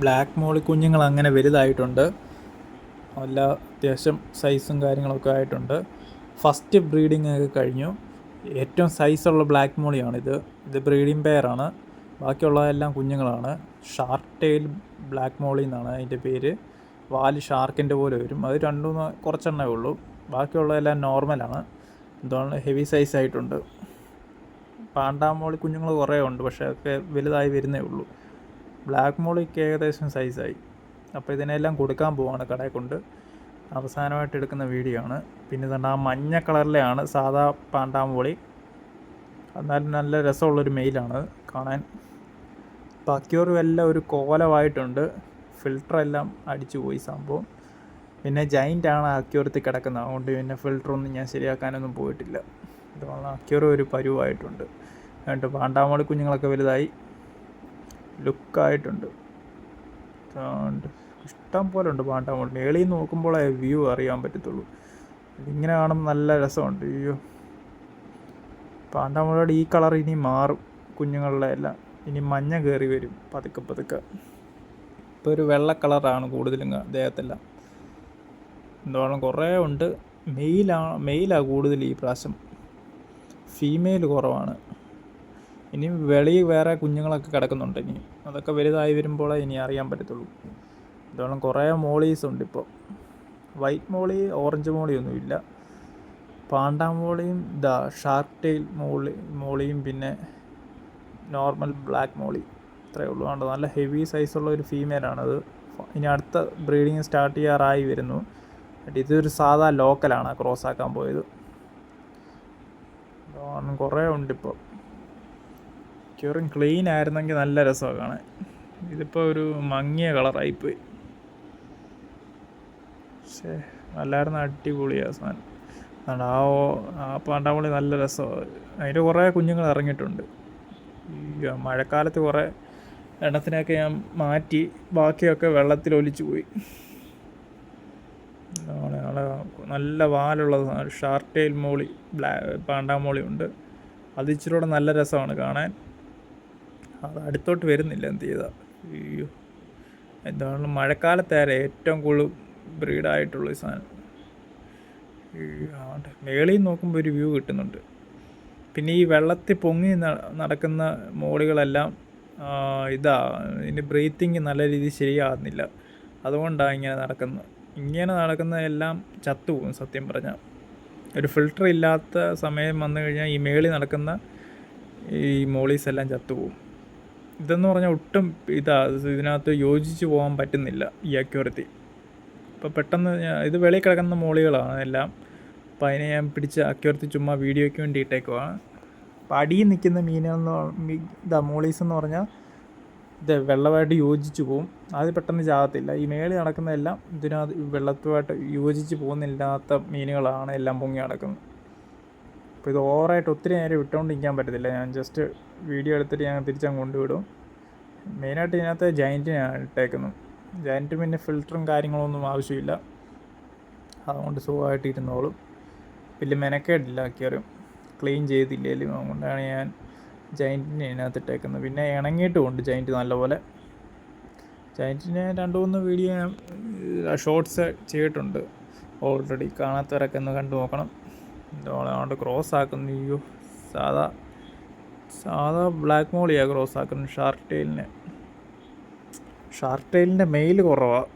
Black മോളി കുഞ്ഞുങ്ങൾ അങ്ങനെ വലുതായിട്ടുണ്ട്. നല്ല അത്യാവശ്യം സൈസും കാര്യങ്ങളൊക്കെ ആയിട്ടുണ്ട്. ഫസ്റ്റ് ബ്രീഡിംഗ് ഒക്കെ കഴിഞ്ഞു. ഏറ്റവും സൈസുള്ള ബ്ലാക്ക് മോളിയാണിത് ഇത് ബ്രീഡിംഗ് പെയറാണ് ബാക്കിയുള്ളതെല്ലാം കുഞ്ഞുങ്ങളാണ്. ഷാർക്ക് ടെയിൽ ബ്ലാക്ക് മോളി എന്നാണ് അതിന്റെ പേര്. വാൽ ഷാർക്കിന്റെ പോലെ വരും. അത് രണ്ടുമൂന്ന് കുറച്ചെണ്ണേ ഉള്ളൂ. ബാക്കിയുള്ളതെല്ലാം നോർമലാണ് എന്താണ് ഹെവി സൈസ് ആയിട്ടുണ്ട്. പാണ്ടാമോളി കുഞ്ഞുങ്ങൾ കുറേ ഉണ്ട് പക്ഷേ ഒക്കെ വലുതായി വരുന്നേ ഉള്ളൂ. ബ്ലാക്ക് മോളിക്ക് ഏകദേശം സൈസായി അപ്പോൾ ഇതിനെല്ലാം കൊടുക്കാൻ പോവാണ് കടയിൽ കൊണ്ട്. അവസാനമായിട്ട് എടുക്കുന്ന വീഡിയോ ആണ്. പിന്നെ തന്നെ ആ മഞ്ഞ കളറിലെയാണ് സാധാ പാണ്ടാമോളി. എന്നാലും നല്ല രസമുള്ളൊരു മെയിലാണ് കാണാൻ. പക്യൂറും എല്ലാം ഒരു കോലമായിട്ടുണ്ട്. ഫിൽറ്റർ എല്ലാം അടിച്ചു പോയി സംഭവം. പിന്നെ ജൈന്റ് ആണ് അക്യൂറത്തിൽ കിടക്കുന്നത്. അതുകൊണ്ട് പിന്നെ ഫിൽറ്ററൊന്നും ഞാൻ ശരിയാക്കാനൊന്നും പോയിട്ടില്ല. ഇതുകൊണ്ട് അക്യൂറ ഒരു പരുവായിട്ടുണ്ട്. എന്നിട്ട് പാണ്ടാമോളി കുഞ്ഞുങ്ങളൊക്കെ വലുതായി. ലുക്കായിട്ടുണ്ട്. ഇഷ്ടം പോലെ ഉണ്ട് പാണ്ടാമോളി മേളിൽ നോക്കുമ്പോഴേ വ്യൂ അറിയാൻ പറ്റത്തുള്ളൂ. ഇങ്ങനെ കാണുമ്പോൾ നല്ല രസമുണ്ട്. അയ്യോ. പാണ്ടാമോളിയുടെ ഈ കളർ ഇനി മാറും കുഞ്ഞുങ്ങളുടെ എല്ലാം. ഇനി മഞ്ഞ കയറി വരും പതുക്കെ പതുക്കെ. ഇപ്പോൾ ഒരു വെള്ള കളറാണ് കൂടുതലും ദേഹത്തെല്ലാം എന്താണ് കുറേ ഉണ്ട്. മെയിലാണ് മെയിലാണ് കൂടുതൽ ഈ പ്രാവശ്യം. ഫീമെയിൽ കുറവാണ്. ഇനി വെളി വേറെ കുഞ്ഞുങ്ങളൊക്കെ കിടക്കുന്നുണ്ട് ഇനി അതൊക്കെ വലുതായി വരുമ്പോഴേ ഇനി അറിയാൻ പറ്റത്തുള്ളൂ. ഇതോളം കുറേ മോളീസ് ഉണ്ട് ഇപ്പോൾ വൈറ്റ് മോളി ഓറഞ്ച് മോളിയൊന്നും ഇല്ല. പാണ്ടാ മോളിയും ദാ ഷാർക്ക് ടെയിൽ മോളി മോളിയും പിന്നെ നോർമൽ ബ്ലാക്ക് മോളി. ഇത്രയേ ഉള്ളൂ കണ്ടോ? നല്ല ഹെവി സൈസുള്ള ഒരു ഫീമെയിലാണത്. ഇനി അടുത്ത ബ്രീഡിങ് സ്റ്റാർട്ട് ചെയ്യാറായി വരുന്നു. ഇതൊരു സാധാ ലോക്കലാണ് ക്രോസ് ആക്കാൻ പോയത് കുറേ ഉണ്ട് ക്യൂറിൻ ക്ലീൻ ആയിരുന്നെങ്കിൽ നല്ല രസമാണ് കാണാൻ ഇതിപ്പോൾ ഒരു മങ്ങിയ കളറായിപ്പോയി പക്ഷേ നല്ലായിരുന്നു അടിപൊളിയാണ് സാധനം. അതുകൊണ്ട് ആ ആ പാണ്ടാമണി നല്ല രസമാണ് അതിന്റെ കുറേ കുഞ്ഞുങ്ങൾ ഇറങ്ങിയിട്ടുണ്ട്. ഈ മഴക്കാലത്ത് കുറേ എണ്ണത്തിനൊക്കെ ഞാൻ മാറ്റി ബാക്കിയൊക്കെ വെള്ളത്തിൽ ഒലിച്ചു പോയി. നല്ല വാലുള്ള ഷാർട്ടെയിൽ മോളി ബ്ലാ പാണ്ടാമോളി ഉണ്ട് അത് നല്ല രസമാണ് കാണാൻ. അത് അടുത്തോട്ട് വരുന്നില്ല എന്ത് ചെയ്താൽ അയ്യോ. എന്താണ് മഴക്കാലത്തേരെ ഏറ്റവും കൂടുതൽ ബ്രീഡായിട്ടുള്ള ഈ സാധനം. അതുകൊണ്ട്. മേളിൽ നോക്കുമ്പോൾ ഒരു വ്യൂ കിട്ടുന്നുണ്ട്. പിന്നെ ഈ വെള്ളത്തിൽ പൊങ്ങി നടക്കുന്ന മോളികളെല്ലാം ഇതാ ഇതിന്റെ ബ്രീത്തിങ് നല്ല രീതിയിൽ ശരിയാകുന്നില്ല. അതുകൊണ്ടാണ് ഇങ്ങനെ നടക്കുന്നത്. ഇങ്ങനെ നടക്കുന്നതെല്ലാം ചത്തുപോകും സത്യം പറഞ്ഞാൽ ഒരു ഫിൽട്ടർ ഇല്ലാത്ത സമയം വന്നു കഴിഞ്ഞാൽ ഈ മേളിൽ നടക്കുന്ന ഈ മോളീസ് എല്ലാം ചത്തുപോകും. ഇതെന്ന് പറഞ്ഞാൽ ഒട്ടും ഇതാ ഇതിനകത്ത് യോജിച്ച് പോകാൻ പറ്റുന്നില്ല ഈ അക്യൂറത്തി ഇപ്പോൾ പെട്ടെന്ന് ഇത് വെളിയിൽ കിടക്കുന്ന മോളികളാണ് എല്ലാം. അപ്പോൾ അതിനെ ഞാൻ പിടിച്ച് അക്യൂറത്തി ചുമ്മാ വീഡിയോയ്ക്ക് വേണ്ടി ഇട്ടേക്കുവാണ്. അപ്പോൾ അടിയിൽ നിൽക്കുന്ന മീനെന്ന് ഇതാ മോളീസ് എന്ന് പറഞ്ഞാൽ ഇത് വെള്ളമായിട്ട് യോജിച്ച് പോകും അത് പെട്ടെന്ന് ചാകത്തില്ല. ഈ മേളിൽ നടക്കുന്നതെല്ലാം ഇതിനകത്ത് വെള്ളത്തുമായിട്ട് യോജിച്ച് പോകുന്നില്ലാത്ത മീനുകളാണ് എല്ലാം പൊങ്ങി നടക്കുന്നത്. അപ്പോൾ ഇത് ഓവറായിട്ട് ഒത്തിരി നേരം വിട്ടുകൊണ്ടിരിക്കാൻ പറ്റത്തില്ല. ഞാൻ ജസ്റ്റ് വീഡിയോ എടുത്തിട്ട് ഞാൻ തിരിച്ചങ്ങ് കൊണ്ടുവിടും. മെയിനായിട്ട് ഇതിനകത്ത് ജയന്റിനാണ് ഇട്ടേക്കുന്നത് ജയന്റ് പിന്നെ ഫിൽറ്ററും കാര്യങ്ങളൊന്നും ആവശ്യമില്ല. അതുകൊണ്ട് സുഖമായിട്ട് ഇരുന്നോളും വലിയ മെനക്കേടില്ല കയറും ക്ലീൻ ചെയ്തില്ലേലും. അതുകൊണ്ടാണ് ഞാൻ ജയന്റിനെ ഇതിനകത്ത് ഇട്ടേക്കുന്നത്. പിന്നെ ഇണങ്ങിയിട്ടുമുണ്ട് ജയന്റ് നല്ലപോലെ. ജയന്റിനെ രണ്ട് മൂന്ന് വീഡിയോ ഷോർട്സ് ചെയ്തിട്ടുണ്ട്. ഓൾറെഡി കാണാത്തവരൊക്കെ ഒന്ന് കണ്ടു നോക്കണം. അതുകൊണ്ട് ക്രോസ് ആക്കുന്നു. അയ്യോ സാധാ സാധാ ബ്ലാക്ക് മോളിയാണ് ക്രോസ് ആക്കുന്നത് ഷാർക്ക് ടെയിലിനെ ഷാർക്ക് ടെയിലിന്റെ മെയിൽ കുറവാണ്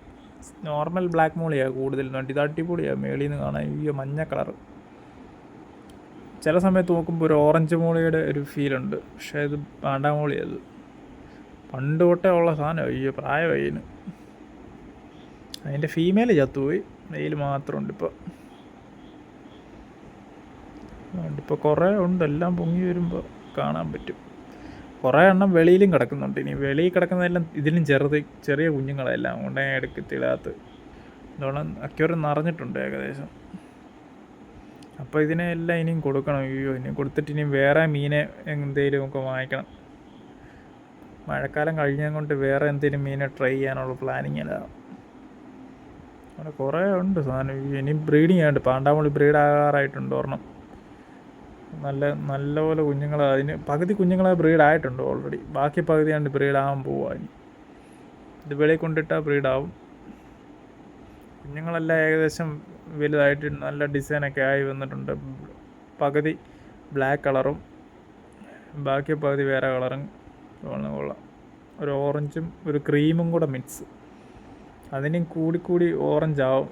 നോർമൽ ബ്ലാക്ക് മോളിയാണ് കൂടുതൽ വണ്ടി ഇത് അടിപൊളിയാണ് മേളിൽ നിന്ന് കാണാൻ അയ്യോ മഞ്ഞ കളർ ചില സമയത്ത് നോക്കുമ്പോൾ ഒരു ഓറഞ്ച് മോളിയുടെ ഒരു ഫീലുണ്ട് പക്ഷേ ഇത് പാണ്ടാമോളി അത് പണ്ട് തൊട്ടേ ഉള്ള സാധനം. അയ്യോ പ്രായമായി ഇതിന് അതിന്റെ ഫീമെയിൽ ചത്തുപോയി. മെയിൽ മാത്രമുണ്ട് ഇപ്പോൾ ഇപ്പോൾ കുറേ ഉണ്ട്. എല്ലാം പൊങ്ങി വരുമ്പോൾ കാണാൻ പറ്റും. കുറേ എണ്ണം വെളിയിലും കിടക്കുന്നുണ്ട്. ഇനി വെളിയിൽ കിടക്കുന്നതെല്ലാം ഇതിലും ചെറുത് ചെറിയ കുഞ്ഞുങ്ങളെല്ലാം കൊണ്ട് എടുക്കത്തിടാത്ത ഇതോളം അക്യൂരം നിറഞ്ഞിട്ടുണ്ട് ഏകദേശം. അപ്പോൾ ഇതിനെ എല്ലാം ഇനിയും കൊടുക്കണം. അയ്യോ ഇനി കൊടുത്തിട്ട് ഇനി വേറെ മീനെ എന്തെങ്കിലും ഒക്കെ വാങ്ങിക്കണം. മഴക്കാലം കഴിഞ്ഞത് കൊണ്ട് വേറെ എന്തെങ്കിലും മീനെ ട്രൈ ചെയ്യാനുള്ള പ്ലാനിങ് അല്ല. അവിടെ കുറേ ഉണ്ട് സാധനം. ഇനി ബ്രീഡിങ് ആയിട്ട് പാണ്ടാമുള്ളി ബ്രീഡ് ആകാറായിട്ടുണ്ട് ഒരെണ്ണം. നല്ല നല്ലപോലെ കുഞ്ഞുങ്ങൾ അതിന് പകുതി കുഞ്ഞുങ്ങളെ ബ്രീഡ് ആയിട്ടുണ്ട് ഓൾറെഡി ബാക്കി പകുതി കണ്ട് ബ്രീഡ് ആവാൻ പോവാ ഇനി. ഇത് വെളിയിൽ കൊണ്ടിട്ടാൽ ബ്രീഡാവും കുഞ്ഞുങ്ങളെല്ലാം ഏകദേശം വലുതായിട്ട് നല്ല ഡിസൈനൊക്കെ ആയി വന്നിട്ടുണ്ട്. പകുതി ബ്ലാക്ക് കളറും ബാക്കി പകുതി വേറെ കളറും കൊള്ളാം ഒരു ഓറഞ്ചും ഒരു ക്രീമും കൂടെ മിക്സ് അതിനും കൂടി ഓറഞ്ച് ആവും.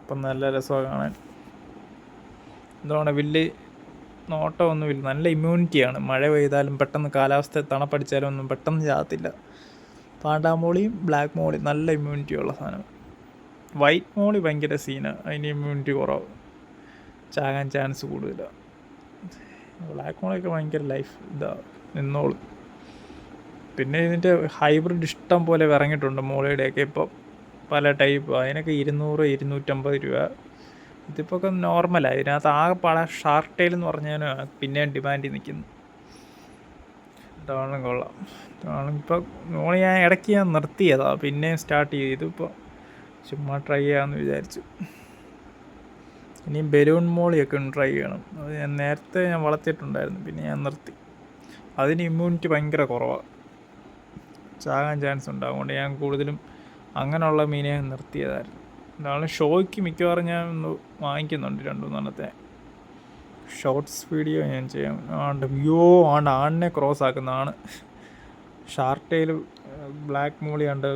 അപ്പം നല്ല രസമാണ് കാണാൻ. എന്താണ് വലിയ നോട്ടമൊന്നുമില്ല നല്ല ഇമ്മ്യൂണിറ്റിയാണ് മഴ പെയ്താലും പെട്ടെന്ന് കാലാവസ്ഥ തണുപ്പടിച്ചാലും ഒന്നും പെട്ടെന്ന് ചാകത്തില്ല. പാണ്ടാമോളിയും ബ്ലാക്ക് മോളിയും നല്ല ഇമ്മ്യൂണിറ്റി ഉള്ള സാധനം. വൈറ്റ് മോളി ഭയങ്കര സീനാണ് അതിന് ഇമ്മ്യൂണിറ്റി കുറവ്. ചാകാൻ ചാൻസ് കൂടുതലാണ് ബ്ലാക്ക് മോളിയൊക്കെ ഭയങ്കര ലൈഫ് ഇതാ. നിന്നോളും. പിന്നെ ഇതിന്റെ ഹൈബ്രിഡ് ഇഷ്ടം പോലെ ഇറങ്ങിയിട്ടുണ്ട് മോളിയുടെയൊക്കെ. ഇപ്പം പല ടൈപ്പ് അതിനൊക്കെ ഇരുന്നൂറ് ഇരുന്നൂറ്റമ്പത് രൂപ. ഇതിപ്പോൾ ഒക്കെ നോർമലാണ് ഇതിനകത്ത് ആകെ പല ഷാർക്ക് ടൈൽ എന്ന് പറഞ്ഞാൽ പിന്നെയും ഡിമാൻഡിൽ നിൽക്കുന്നു ഇതാണ് കൊള്ളാം. ഇതാണ് ഇപ്പോൾ നോൺ ഞാൻ ഇടയ്ക്ക് ഞാൻ നിർത്തിയതാണ് പിന്നെയും സ്റ്റാർട്ട് ചെയ്തു. ഇപ്പോൾ ചുമ്മാ ട്രൈ ചെയ്യാമെന്ന് വിചാരിച്ചു. ഇനിയും ബലൂൺ മോളിയൊക്കെ ഒന്ന് ട്രൈ ചെയ്യണം. അത് ഞാൻ നേരത്തെ ഞാൻ വളർത്തിയിട്ടുണ്ടായിരുന്നു. പിന്നെ ഞാൻ നിർത്തി. അതിന് ഇമ്മ്യൂണിറ്റി ഭയങ്കര കുറവാണ് ചാകാൻ ചാൻസ് ഉണ്ട്. അതുകൊണ്ട് ഞാൻ കൂടുതലും അങ്ങനെയുള്ള മീനെ നിർത്തിയതായിരുന്നു. എന്നാലും ഷോയ്ക്ക് മിക്കവാറും ഞാൻ ഒന്ന് വാങ്ങിക്കുന്നുണ്ട് രണ്ടു മൂന്നെണ്ണത്തെ ഷോർട്സ് വീഡിയോ ഞാൻ ചെയ്യാം. ആണ്ട് അയ്യോ ആണ്ട് ആണിനെ ക്രോസ് ആക്കുന്നതാണ്. ഷാർക്ക് ടൈൽ ബ്ലാക്ക് മൂളി ഉണ്ട്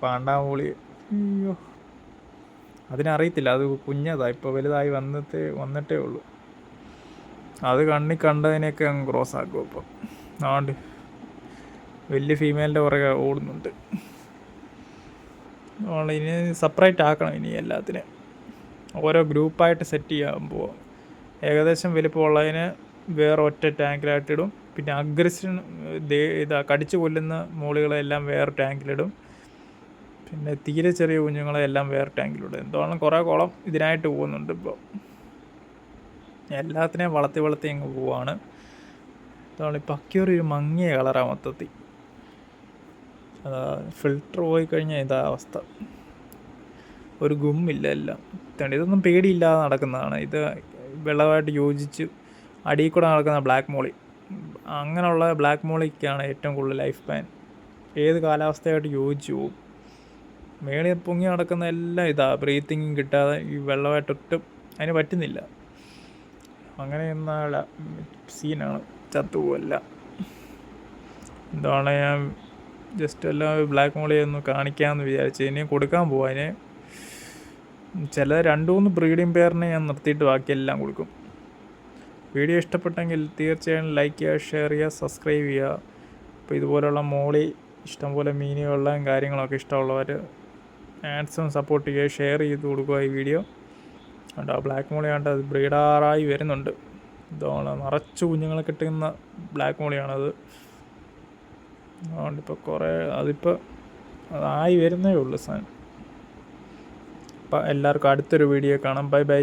പാണ്ടാ മൂളി. അയ്യോ. അതിനറിയത്തില്ല അത് കുഞ്ഞതാ. ഇപ്പോൾ വലുതായി വന്നിട്ട് വന്നിട്ടേ ഉള്ളൂ. അത് കണ്ണി കണ്ടതിനെയൊക്കെ അങ്ങ് ക്രോസ് ആക്കും അപ്പം. ആണ്ട് വലിയ ഫീമെയിലിന്റെ പുറകെ ഓടുന്നുണ്ട്. ഇനി സെപ്പറേറ്റ് ആക്കണം ഇനി എല്ലാത്തിനും. ഓരോ ഗ്രൂപ്പായിട്ട് സെറ്റ് ചെയ്യാൻ പോവാം. ഏകദേശം വലിപ്പമുള്ളതിന് വേറെ ഒറ്റ ടാങ്കിലായിട്ടിടും പിന്നെ അഗ്രഷൻ ഇതാ കടിച്ചു കൊല്ലുന്ന മോളുകളെല്ലാം വേറെ ടാങ്കിലിടും പിന്നെ തീരെ ചെറിയ കുഞ്ഞുങ്ങളെ എല്ലാം വേറെ ടാങ്കിലിടും എന്തോളം കുറേ കുളം ഇതിനായിട്ട് പോകുന്നുണ്ട് ഇപ്പോൾ എല്ലാത്തിനെയും വളർത്തി വളർത്തി അങ്ങ് പോവാണ്. അതുകൊണ്ട് അക്യൂർ ഒരു മങ്ങിയ കളറാണ് മൊത്തത്തിൽ. ഫിൽറ്റർ പോയി കഴിഞ്ഞാൽ ഇതാ അവസ്ഥ. ഒരു ഗുമ്മില്ല എല്ലാം. ഇതൊന്നും പേടിയില്ലാതെ നടക്കുന്നതാണ്. ഇത് വെള്ളമായിട്ട് യോജിച്ച് അടിയിൽ കൂടെ നടക്കുന്ന ബ്ലാക്ക് മോളി അങ്ങനെയുള്ള ബ്ലാക്ക് മോളിക്കാണ് ഏറ്റവും കൂടുതൽ ലൈഫ് പാൻ ഏത് കാലാവസ്ഥയായിട്ട് യോജിച്ച് പോകും. മേളിൽ പൊങ്ങി നടക്കുന്ന എല്ലാം ഇതാ ബ്രീത്തിങ്ങും കിട്ടാതെ ഈ വെള്ളമായിട്ട് ഒട്ടും അതിന് പറ്റുന്നില്ല. അങ്ങനെ എന്നാൽ സീനാണ് ചത്തുപോവല്ല. എന്താണ് ഞാൻ ജസ്റ്റ് എല്ലാം ബ്ലാക്ക് മോളി ഒന്ന് കാണിക്കാമെന്ന് വിചാരിച്ചു ഇനിയും കൊടുക്കാൻ പോവാം. അതിന് ചില രണ്ട് മൂന്ന് ബ്രീഡിംഗ് പെയറിനെ ഞാൻ നിർത്തിയിട്ട് ബാക്കിയെല്ലാം കൊടുക്കും. വീഡിയോ ഇഷ്ടപ്പെട്ടെങ്കിൽ തീർച്ചയായും ലൈക്ക് ചെയ്യുക ഷെയർ ചെയ്യുക സബ്സ്ക്രൈബ് ചെയ്യുക. അപ്പോൾ ഇതുപോലുള്ള മോളി ഇഷ്ടംപോലെ മീനുകളിലും കാര്യങ്ങളൊക്കെ ഇഷ്ടമുള്ളവർ ആഡ്സും സപ്പോർട്ട് ചെയ്യുക ഷെയർ ചെയ്ത് കൊടുക്കുക ഈ വീഡിയോ കണ്ടോ ബ്ലാക്ക് മോളി കണ്ട് അത് ബ്രീഡാറായി വരുന്നുണ്ട്. ഇതാണ് നിറച്ച് കുഞ്ഞുങ്ങളെ കിട്ടുന്ന ബ്ലാക്ക് മോളിയാണത് അതുകൊണ്ട് ഇപ്പോൾ കുറേ അതിപ്പോൾ അതായി വരുന്നേ ഉള്ളൂ സാധനം അപ്പം എല്ലാവർക്കും അടുത്തൊരു വീഡിയോ കാണാം. Bye bye.